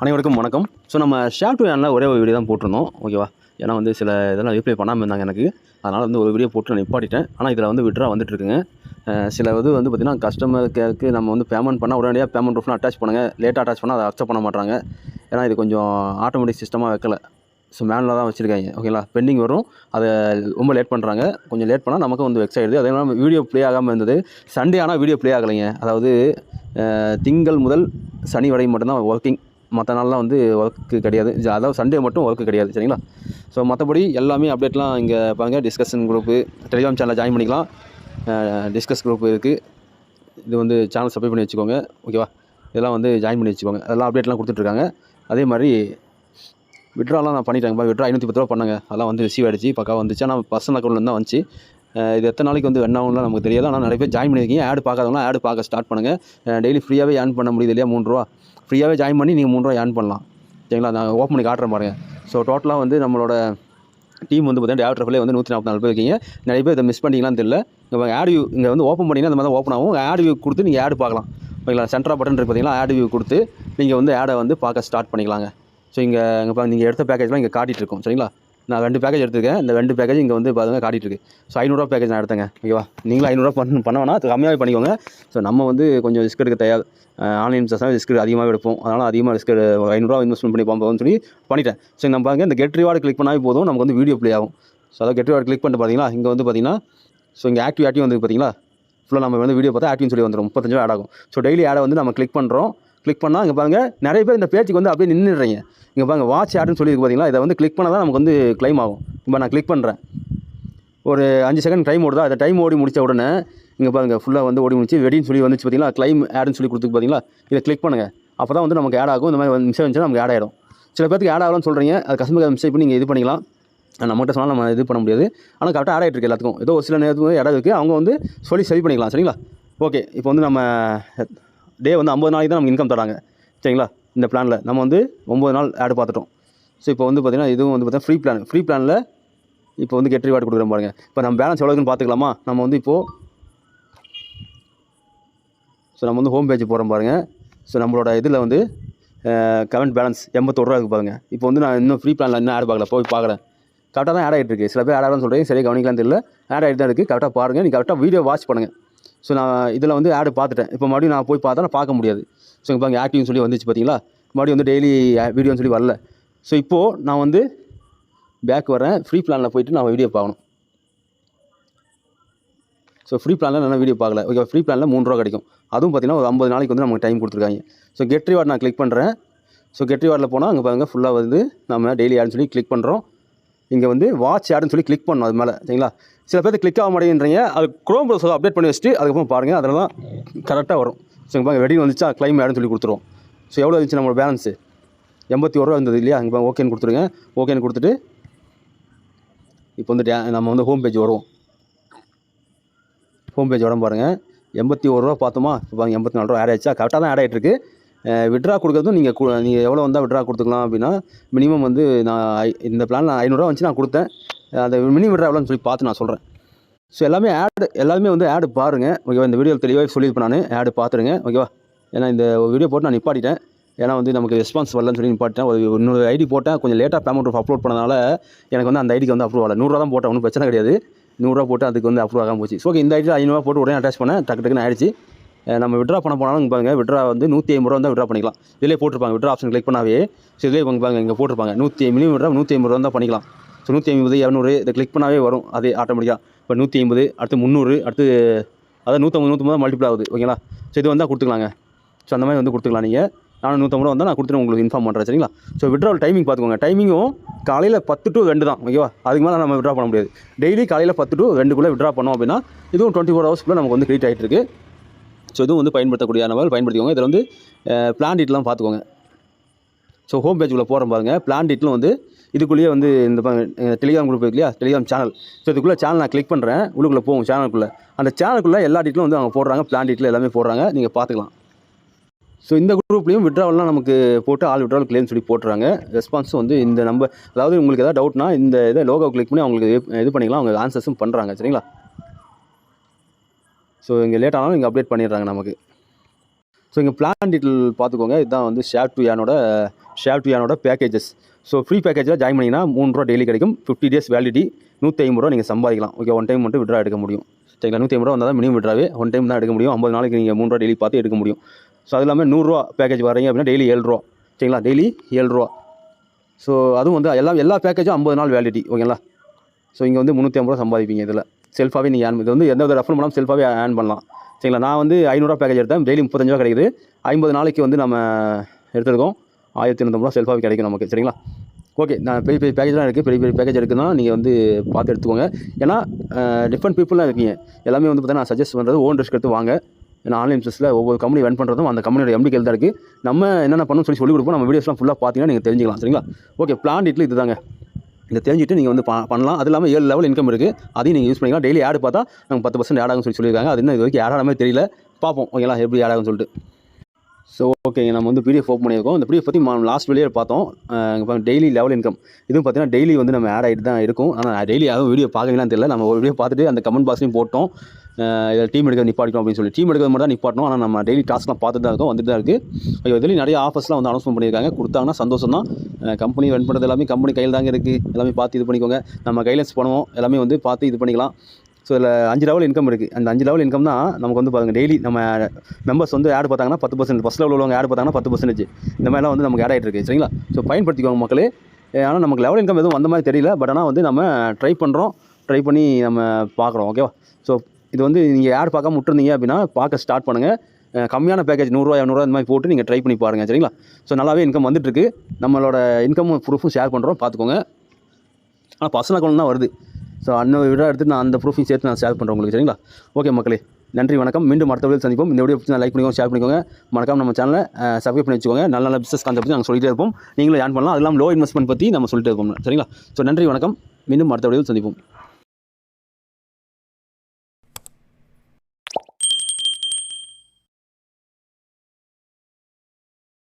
அனைவருக்கும் வணக்கம். ஸோ நம்ம ஷேர் டு ஏனில் ஒரே ஒரு வீடியோ தான் போட்டிருந்தோம். ஓகேவா ஏன்னா வந்து சில இதெல்லாம் ரிப்ளை பண்ணாமல் இருந்தாங்க எனக்கு. அதனால் வந்து ஒரு வீடியோ போட்டு நான் நிப்பாட்டிட்டேன். ஆனால் இதில் வந்து விட்ரா வந்துட்டுருக்குங்க. சில இது வந்து பார்த்திங்கன்னா கஸ்டமர் கேருக்கு நம்ம வந்து பேமெண்ட் பண்ணால் உடனடியாக பேமெண்ட் ப்ரூஃப்லாம் அட்டாச் பண்ணுங்கள் லேட்டாக அட்டாச் பண்ணால் அதை அக்செப்ட் பண்ண மாட்டாங்க. ஏன்னா இது கொஞ்சம் ஆட்டோமேட்டிக் சிஸ்டமாக வைக்கல. ஸோ மேனில் தான் வச்சுருக்காங்க. ஓகேங்களா பெண்டிங் வரும். அதை ரொம்ப லேட் பண்ணுறாங்க கொஞ்சம் லேட் பண்ணால் நமக்கு வந்து வெக்ஸ் ஆகிடுது அதே மாதிரி வீடியோ ப்ளே ஆகாமல் இருந்தது. சண்டே ஆனால் வீடியோ ப்ளே ஆகலைங்க. அதாவது திங்கள் முதல் சனி வரை மட்டும்தான் ஒர்க்கிங் மற்ற நாள்லாம் வந்து ஒர்க்கு கிடையாது. அதாவது சண்டே மட்டும் ஒர்க்கு கிடையாது சரிங்களா? ஸோ மற்றபடி எல்லாமே அப்டேட்லாம் இங்கே பாருங்கள் டிஸ்கஷன் குரூப்பு டெலிகிராம் சேனலில் ஜாயின் பண்ணிக்கலாம். டிஸ்கஸ் குரூப் இருக்குது இது வந்து சேனல் சப்ஸ்கிரைப் பண்ணி வச்சுக்கோங்க. ஓகேவா இதெல்லாம் வந்து ஜாயின் பண்ணி வச்சுக்கோங்க. அதெல்லாம் அப்டேட்லாம் கொடுத்துட்ருக்காங்க. அதே மாதிரி விட்ராலாம் நான் பண்ணிட்டேன். விட்ரா ஐநூற்றி பத்து ரூபா பண்ணாங்க. அதெல்லாம் வந்து ரிசீவ் ஆகிடுச்சு பக்கா வந்துச்சு. ஆனால் பர்சனல் அக்கௌண்ட்லேருந்து தான் வந்துச்சு. இது எத்தனை நாளைக்கு வந்து வேணாம்லாம் நமக்கு தெரியாது. ஆனால் நிறைய பேர் ஜாயின் பண்ணியிருக்கீங்க ஆட் பார்க்காதவங்களாம் ஆட் பார்க்க ஸ்டார்ட் பண்ணுங்கள் டெய்லி ஃப்ரீயாகவே ஏர்ன் பண்ண முடியுது இல்லையா? மூன்றுரூவா ரூபா. ஃப்ரீயாகவே ஜாயின் பண்ணி நீங்கள் மூணு ஏர்ன் பண்ணலாம். சரிங்களா? நான் ஓப்பன் பண்ணி காட்டுறேன் பாருங்கள் ஸோ டோட்டலாக வந்து நம்மளோட டீம் வந்து பார்த்தீங்கன்னா டேவ் ட்ரஃபிலே வந்து நூற்றி நாற்பத்தி நாலு பேர் இருக்கீங்க. நிறைய பேர் இதை மிஸ் பண்ணிங்களான்னு தெரியல. இங்கே ஆட் வியூ இங்கே வந்து ஓப்பன் பண்ணிங்கன்னா அந்த மாதிரி தான் ஓப்பன் ஆகும். ஆட் வியூ கொடுத்து நீங்கள் ஆட் பார்க்கலாம். ஓகேங்களா? சென்ட்ரா பட்டன் இருக்கு பார்த்தீங்களா? ஆட் வியூ கொடுத்து நீங்கள் வந்து ஆடை வந்து பார்க்க ஸ்டார்ட் பண்ணிக்கலாங்க. ஸோ இங்கே இங்கே நீங்கள் எடுத்த பேக்கேஜ்லாம் இங்கே காட்டிகிட்டு இருக்கும். சரிங்களா? நான் ரெண்டு பேக்கேஜ் எடுத்துருக்கேன். இந்த ரெண்டு பேக்கேஜ் இங்கே வந்து பாருங்க காட்டிகிட்டு இருக்கு ஸோ ஐநூறுரூவா பேக்கேஜ் நான் எடுத்தேங்க. ஓகேவா நீங்களும் ஐநூறுரூவா பண்ண பண்ண வேணா அது கம்மியாகவே பண்ணிக்கோங்க. ஸோ நம்ம வந்து கொஞ்சம் ரிஸ்க் எடுக்க தயார் ஆன்லைன் பிஸ்னஸ் ரிஸ்க் அதிகமாக எடுப்போம். அதனால் அதிகமாக ரிஸ்க் ஐநூறுரூவா இன்வெஸ்ட்மெண்ட் பண்ணி போகும்போதுன்னு சொல்லி பண்ணிட்டேன். ஸோ நம்ம பாருங்க இந்த கெட் ரிவார்டு கிளிக் பண்ணாவே போதும். நமக்கு வந்து வீடியோ ப்ளே ஆகும். ஸோ அதாவது கெட் ரிவார்டு கிளிக் பண்ணிட்டு பார்த்தீங்கன்னா இங்கே வந்து பார்த்தீங்கன்னா ஸோ இங்கே ஆக்டிவ் ஆக்டிவ் வந்து பார்த்தீங்களா ஃபுல்லாக நம்ம வந்து வீடியோ பார்த்தா ஆக்டிவ்னு சொல்லி வந்துடும் முப்பத்தஞ்சு ஆட் ஆகும். ஸோ டெய்லி ஆடை வந்து நம்ம கிளிக் பண்ணுறோம் கிளிக் பண்ணால் இங்கே பாருங்கள் நிறைய பேர் இந்த பேஜுக்கு வந்து அப்படியே நின்றுடுறீங்க இங்கே பாருங்க வாட்ச் ஆடுன்னு சொல்லியிருக்கு பார்த்தீங்களா இதை வந்து கிளிக் பண்ணால் தான் நமக்கு வந்து க்ளைம் ஆகும். இப்போ நான் கிளிக் பண்ணுறேன் ஒரு அஞ்சு செகண்ட் டைம் ஓடுதா? அந்த டைம் ஓடி முடித்த உடனே இங்கே பாருங்க ஃபுல்லாக வந்து ஓடி முடிச்சு வெடின்னு சொல்லி வந்துச்சு பார்த்தீங்களா க்ளைம் ஆடுன்னு சொல்லி கொடுத்துருக்கு பார்த்தீங்களா இதை கிளிக் பண்ணுங்கள் அப்போ தான் வந்து நமக்கு ஆட் ஆகும். இந்த மாதிரி வந்து மிஸ் வந்துச்சுன்னா நமக்கு ஆட் ஆகிடும் சில பேருக்கு ஆட் ஆகலாம்னு சொல்கிறீங்க அது கஸ்டமர் மிஸ்டேக் பண்ணி நீங்கள் இது பண்ணிக்கலாம். நம்மகிட்ட சொன்னால் நம்ம இது பண்ண முடியாது. ஆனால் கரெக்டாக ஆட் ஆகிட்டு இருக்கு எல்லாத்துக்கும். ஏதோ ஒரு சில நேரத்துக்கு இடம் இருக்குது அவங்க வந்து சொல்லி சரி பண்ணிக்கலாம். சரிங்களா? ஓகே இப்போ வந்து நம்ம டே வந்து ஐம்பது நாளைக்கு தான் நமக்கு இன்கம் தராங்க. சரிங்களா? இந்த பிளானில் நம்ம வந்து ஒம்பது நாள் ஆடு பார்த்துட்டோம். ஸோ இப்போ வந்து பார்த்திங்கன்னா இதுவும் வந்து பார்த்தீங்கன்னா ஃப்ரீ பிளான் ஃப்ரீ பிளானில் இப்போ வந்து கெட் ரிவார்டு கொடுக்குறோம் பாருங்கள் இப்போ நம்ம பேலன்ஸ் எவ்வளோ பார்த்துக்கலாமா? நம்ம வந்து இப்போது ஸோ நம்ம வந்து ஹோம் பேஜ் போகிறோம் பாருங்கள் ஸோ நம்மளோட இதில் வந்து கரண்ட் பேலன்ஸ் எண்பத்தோடு ரூபா இருக்குது பாருங்கள் இப்போ வந்து நான் இன்னும் ஃப்ரீ பிளானில் இன்னும் ஆட் பார்க்கல. போய் பார்க்குறேன். கரெக்டாக தான் ஆட் ஆகிட்டு இருக்கு. சில பேர் ஆட் ஆகணும்னு சொல்கிறீங்க சரியாக கவனிக்கலாம் தெரியல. ஆட் ஆகிட்டு தான் இருக்குது கரெக்டாக பாருங்கள் நீங்கள் கரெக்டாக வீடியோ வாட்ச் பண்ணுங்கள் ஸோ நான் இதில் வந்து ஆடு பார்த்துட்டேன். இப்போ மறுபடியும் நான் போய் பார்த்தா நான் பார்க்க முடியாது. ஸோ இப்போ அங்கே ஆக்டிவ்னு சொல்லி வந்துச்சு பார்த்தீங்களா? மறுபடியும் வந்து டெய்லி வீடியோன்னு சொல்லி வரல. ஸோ இப்போது நான் வந்து பேக் வரேன் ஃப்ரீ பிளானில் போயிட்டு நான் வீடியோ பார்க்கணும். ஸோ ஃப்ரீ பிளானில் நான் வீடியோ பார்க்கல. ஓகே ஃப்ரீ பிளானில் மூணு ரூபா கிடைக்கும். அதுவும் பார்த்திங்கன்னா ஒரு ஐம்பது நாளைக்கு வந்து நமக்கு டைம் கொடுத்துருக்காங்க. ஸோ கெட் ரிவார்ட் நான் கிளிக் பண்ணுறேன் ஸோ கெட் ரிவார்டில் போனால் அங்கே பாருங்கள் ஃபுல்லாக வந்து நம்ம டெய்லி ஆடுன்னு சொல்லி கிளிக் பண்ணுறோம் இங்கே வந்து வாட்ச் ஆடுன்னு சொல்லி கிளிக் பண்ணணும் அது மேலே சரிங்களா? சில பேர் கிளிக் ஆக மாட்டேங்கிறீங்க. அது குரோம் ப்ரௌசர் அப்டேட் பண்ணி வச்சுட்டு அதுக்கப்புறம் பாருங்கள் அதெல்லாம் கரெக்டாக வரும். ஸோ இங்கே பாருங்க வெடி வந்துச்சா க்ளைம் ஆடுன்னு சொல்லி கொடுத்துருவோம் ஸோ எவ்வளோ இருந்துச்சு நம்மளோட பேலன்ஸு எண்பத்தி ஒரு ரூபா இருந்தது இல்லையா? இங்கே ஓகேன்னு கொடுத்துருங்க. ஓகேன்னு கொடுத்துட்டு இப்போ வந்து டே நம்ம வந்து ஹோம் பேஜ் வருவோம். ஹோம் பேஜ் உடம்பு பாருங்கள் எண்பத்தி ஒரு ரூபா பார்த்தோமா? இப்போ பாருங்க எண்பத்தி நாலு ரூபா ஆட் ஆயிடுச்சா? கரெக்டாக தான் ஆட் ஆகிட்டுருக்கு விட்ரா கொடுக்குறதும் நீங்கள் நீங்கள் எவ்வளோ வந்தால் விட்ரா கொடுத்துக்கலாம் அப்படின்னா மினிமம் வந்து நான் இந்த பிளான் ஐநூறுரூவா வந்துச்சு நான் கொடுத்தேன். அந்த மினி விட்ரா எவ்வளோன்னு சொல்லி பார்த்து நான் சொல்கிறேன் ஸோ எல்லாமே ஆடு எல்லாமே வந்து ஆடு பாருங்கள் ஓகேவா? இந்த வீடியோ தெளிவாக சொல்லியிருப்பேன் நான். ஆடு பார்த்துருங்க. ஓகேவா? ஏன்னா இந்த வீடியோ போட்டு நான் நிப்பாட்டிட்டேன். ஏன்னா வந்து நமக்கு ரெஸ்பான்ஸ் வரலன்னு சொல்லி நிப்பாட்டிட்டேன். ஒரு இன்னொரு ஐடி போட்டேன். கொஞ்சம் லேட்டாக பேமெண்ட் அப்லோட் பண்ணனால எனக்கு வந்து அந்த ஐடிக்கு வந்து அப்ரூவ் ஆகல. நூறுரூவா தான் போட்டேன். ஒன்றும் பிரச்சனை கிடையாது. நூறுரூவா போட்டு அதுக்கு வந்து அப்ரூவ் ஆகாமல் போச்சு. ஸோ ஓகே இந்த ஐடியில் ஐநூறுரூவா போட்டு உடனே அட்டாச் பண்ணேன். டக்கு டக்குன்னு ஆயிடுச்சு. நம்ம விட்ரா பண்ண போனாலும் பாருங்க விட்ரா வந்து நூற்றி ஐம்பது ரூபா தான் விட்ரா பண்ணிக்கலாம். இதிலே போட்டிருப்பாங்க விட்ரா ஆப்ஷன் கிளிக் பண்ணாவே ஸோ இதிலே பாருங்க இங்கே போட்டிருப்பாங்க. நூற்றி மினிமம் விட்ரா நூற்றி ஐம்பது ரூபா தான் பண்ணிக்கலாம். ஸோ நூற்றி ஐம்பது இரநூறு இதை கிளிக் பண்ணாவே வரும் அதே ஆட்டோமேட்டிக்காக இப்போ நூற்றி ஐம்பது அடுத்து முந்நூறு அடுத்து அதான் நூற்றம்பது நூற்றம்பது மல்டிபிள் ஆகுது ஓகேங்களா ஸோ இது வந்தால் கொடுத்துக்கலாங்க. ஸோ அந்த மாதிரி வந்து கொடுத்துக்கலாம் நீங்கள் நான் நூற்றம்பது ரூபா வந்தால் நான் கொடுத்துட்டு உங்களுக்கு இன்ஃபார்ம் பண்ணுறேன் சரிங்களா? ஸோ விட்ரா டைமிங் பார்த்துக்கோங்க. டைமிங்கும் காலையில் பத்து டு ரெண்டு தான் ஓகேவா அதுக்கு மேலே நம்ம விட்ரா பண்ண முடியாது. டெய்லி காலையில் பத்து டு ரெண்டுக்குள்ளே விட்ரா பண்ணோம் அப்படின்னா இதுவும் டுவெண்ட்டி ஃபோர் ஹவர்ஸ்க்குள்ளே நமக்கு வந்து கிரெடிட் ஆகிட்டு இருக்குது ஸோ இதுவும் வந்து பயன்படுத்தக்கூடிய நபர்கள் பயன்படுத்திக்கோங்க. இதில் வந்து பிளான் டீட்லாம் பார்த்துக்கோங்க. ஸோ ஹோம் பேஜுக்குள்ளே போகிறோம் பாருங்கள் பிளான் டீட்லும் வந்து இதுக்குள்ளேயே வந்து இந்த டெலிகிராம் குரூப் இருக்கு இல்லையா டெலிகிராம் சேனல் ஸோ இதுக்குள்ளே சேனல் நான் கிளிக் பண்ணுறேன் உள்ளுக்குள்ளே போகும் சேனலுக்குள்ளே அந்த சேனலுக்குள்ளே எல்லா டீட்டிலும் வந்து அவங்க போடுறாங்க. பிளான் டீட்டில் எல்லாமே போடுறாங்க. நீங்கள் பார்த்துக்கலாம். ஸோ இந்த குரூப்லேயும் விட்ராவல்லாம் நமக்கு போட்டு ஆல் விட்ராவல் கிளைம் சொல்லி போட்டுறாங்க. ரெஸ்பான்ஸும் வந்து இந்த நம்பர் அதாவது உங்களுக்கு எதாவது டவுட்னா இந்த இதை லோகோ கிளிக் பண்ணி அவங்களுக்கு இது பண்ணிக்கலாம். அவங்க ஆன்சர்ஸும் பண்ணுறாங்க சரிங்களா? ஸோ இங்கே லேட் ஆனாலும் இங்கே அப்டேட் பண்ணிடுறாங்க நமக்கு. ஸோ இங்கே பிளான் டீட்டெயில் பார்த்துக்கோங்க. இதுதான் வந்து ஷேர் டு யானோட ஷேர் டு யானோட பேக்கேஜஸ் ஸோ ஃப்ரீ பேக்கேஜில் ஜாயின் பண்ணிங்கன்னா மூணு ரூபா டெய்லி கிடைக்கும். ஃபிஃப்டி டேஸ் வேலிடிட்டி நூற்றி ஐம்பது ரூபா நீங்கள் சம்பாதிக்கலாம். ஓகே ஒன் டைம் மட்டும் விட்ரா எடுக்க முடியும். சரிங்களா? நூற்றி ஐம்பது ரூபா வந்தால் தான் மினிமம் விட்ராவே ஒன் டைம் தான் எடுக்க முடியும். ஐம்பது நாளைக்கு நீங்கள் மூணு ரூபா டெய்லி பார்த்து எடுக்க முடியும். ஸோ அது இல்லாமல் நூறுரூவா பேக்கேஜ் வரீங்க அப்படின்னா டெய்லி ஏழு ரூபா சரிங்களா? டெய்லி ஏழு ரூபா ஸோ அதுவும் வந்து எல்லா எல்லா பேக்கேஜும் ஐம்பது நாள் வேலிடிட்டி ஓகேங்களா ஸோ இங்கே வந்து முந்நூற்றி ஐம்பது ரூபா சம்பாதிப்பீங்க இதில். செல்ஃபாகவே நீங்கள் ஏன் இது வந்து எந்த வித ரெஃபர் பண்ணாமல் செல்ஃபாகவே ஏர்ன் பண்ணலாம். சரிங்களா? நான் வந்து ஐநூறுரூவா பேக்கேஜ் எடுத்தேன். டெய்லி முப்பத்தஞ்சு ரூபா கிடைக்குது. ஐம்பது நாளைக்கு வந்து நம்ம எடுத்துருக்கோம். ஆயிரத்தி இரநூத்தம்பது செல்ஃபாகவே கிடைக்கும் நமக்கு. சரிங்களா? ஓகே. நான் பெரிய பெரிய பேக்கேஜ்லாம் இருக்குது பெரிய பெரிய பேக்கேஜ் இருக்குன்னா நீங்கள் வந்து பார்த்து எடுத்துக்கோங்க. ஏன்னா டிஃப்ரெண்ட் பீப்புளாக இருக்கீங்க. எல்லாமே வந்து பார்த்தீங்கன்னா நான் சஜஸ்ட் பண்ணுறது ஓன் ரிஸ்க் எடுத்து வாங்க. ஏன்னா ஆன்லைன் பிஸ்னஸில் ஒவ்வொரு கம்பெனி ரன் பண்ணுறதும் அந்த கம்பெனியோட எம்டி கையில் தான் இருக்குது நம்ம என்னென்ன பண்ணணும்னு சொல்லி சொல்லி கொடுப்போம். நம்ம வீடியோஸ்லாம் ஃபுல்லாக பார்த்தீங்கன்னா நீங்கள் தெரிஞ்சுக்கலாம். சரிங்களா? ஓகே. பிளான் இட்லி இதுதாங்க. இதை தெரிஞ்சுட்டு நீங்கள் வந்து பண்ணலாம். அது இல்லாமல் ஏழு லெவல் இன்கம் இருக்குது அதையும் நீங்கள் யூஸ் பண்ணிக்கலாம். டெய்லி ஆட் பார்த்தா நாங்கள் பத்து பர்சன்ட் ஆட் ஆகும் சொல்லி சொல்லியிருக்காங்க. அது இன்னும் இது வரைக்கும் ஆட் தெரியல. பார்ப்போம். ஓகேங்களா எப்படி ஆட் ஆகும்னு சொல்லிட்டு. ஸோ ஓகேங்க நம்ம வந்து பிடிஎஃப் ஓப்பன் பண்ணியிருக்கோம். இந்த பிடிஎஃப் பற்றி லாஸ்ட் வெளியே பார்த்தோம். டெய்லி லெவல் இன்கம் இதுவும் பார்த்தீங்கன்னா டெய்லி வந்து நம்ம ஆட் ஆகிட்டு தான் இருக்கும். ஆனால் டெய்லி யாரும் வீடியோ பார்க்கலாம் தெரியல. நம்ம ஒரு வீடியோ பார்த்துட்டு அந்த கமெண்ட் பாக்ஸ்லையும் போட்டோம். இதில் டீம் எடுக்க நிப்பாட்டிக்கணும் அப்படின்னு சொல்லி. டீம் எடுக்கிறது மட்டும் தான் நிப்பாட்டணும். ஆனால் நம்ம டெய்லி டாஸ்க்லாம் பார்த்துட்டு தான் இருக்கோம். வந்துட்டு தான் இருக்குது ஐயோ இதுலேயும் நிறைய ஆஃபர்ஸ்லாம் வந்து அனௌன்ஸ்மெண்ட் பண்ணியிருக்காங்க. கொடுத்தாங்கன்னா சந்தோஷம் தான் கம்பெனி ரன் பண்ணுறது எல்லாமே கம்பெனி கையில் தாங்க இருக்குது எல்லாமே பார்த்து இது பண்ணிக்கோங்க. நம்ம கைலன்ஸ் பண்ணுவோம். எல்லாமே வந்து பார்த்து இது பண்ணிக்கலாம். ஸோ இதில் அஞ்சு லெவல் இன்கம் இருக்குது அந்த அஞ்சு லெவல் இன்கம் தான் நமக்கு வந்து பாருங்கள் டெய்லி நம்ம மெம்பர்ஸ் வந்து ஆட் பார்த்தாங்கன்னா பத்து பர்சன்ட் ஃபஸ்ட் லெவல் உள்ளவங்க ஆட் பார்த்தாங்கன்னா பத்து பர்சன்டேஜ் இந்த மாதிரிலாம் வந்து நமக்கு ஆட் ஆகிட்டு இருக்குது சரிங்களா? ஸோ பயன்படுத்திக்கோங்க மக்களே. ஆனால் நமக்கு லெவல் இன்கம் எதுவும் வந்த மாதிரி தெரியல. பட் ஆனால் வந்து நம்ம ட்ரை பண்ணுறோம் ட்ரை பண்ணி நம்ம பார்க்குறோம். ஓகேவா ஸோ இது வந்து நீங்கள் யார் பார்க்காம விட்டுருந்தீங்க அப்படின்னா பார்க்க ஸ்டார்ட் பண்ணுங்கள் கம்மியான பேக்கேஜ் நூறுரூவா இரநூறுவா இந்த மாதிரி போட்டு நீங்கள் ட்ரை பண்ணி பாருங்கள் சரிங்களா? ஸோ நல்லாவே இன்கம் வந்துட்டுருக்கு. நம்மளோட இன்கம் ப்ரூஃபும் ஷேர் பண்ணுறோம் பார்த்துக்கோங்க. ஆனால் பர்சனல் அக்கௌண்ட் தான் வருது. ஸோ அந்த விட எடுத்து நான் அந்த ப்ரூஃபையும் சேர்த்து நான் ஷேர் பண்ணுறேன் உங்களுக்கு சரிங்களா? ஓகே மக்களே நன்றி வணக்கம். மீண்டும் அடுத்த வீடியோ சந்திப்போம். இந்த வீடியோ பிடிச்சி லைக் பண்ணிக்கோங்க ஷேர் பண்ணிக்கோங்க. மறக்காம நம்ம சேனலை சப்ஸ்கிரைப் பண்ணி வச்சுக்கோங்க. நல்ல நல்ல பிஸ்னஸ் கான்செப்ட் நாங்கள் சொல்லிட்டே இருப்போம். நீங்களும் ஏன் பண்ணலாம். அதெல்லாம் லோ இன்வெஸ்ட்மெண்ட் பற்றி நம்ம சொல்லிட்டு இருப்போம் சரிங்களா? ஸோ நன்றி வணக்கம். மீண்டும் அடுத்த வீடியோ சந்திப்போம்.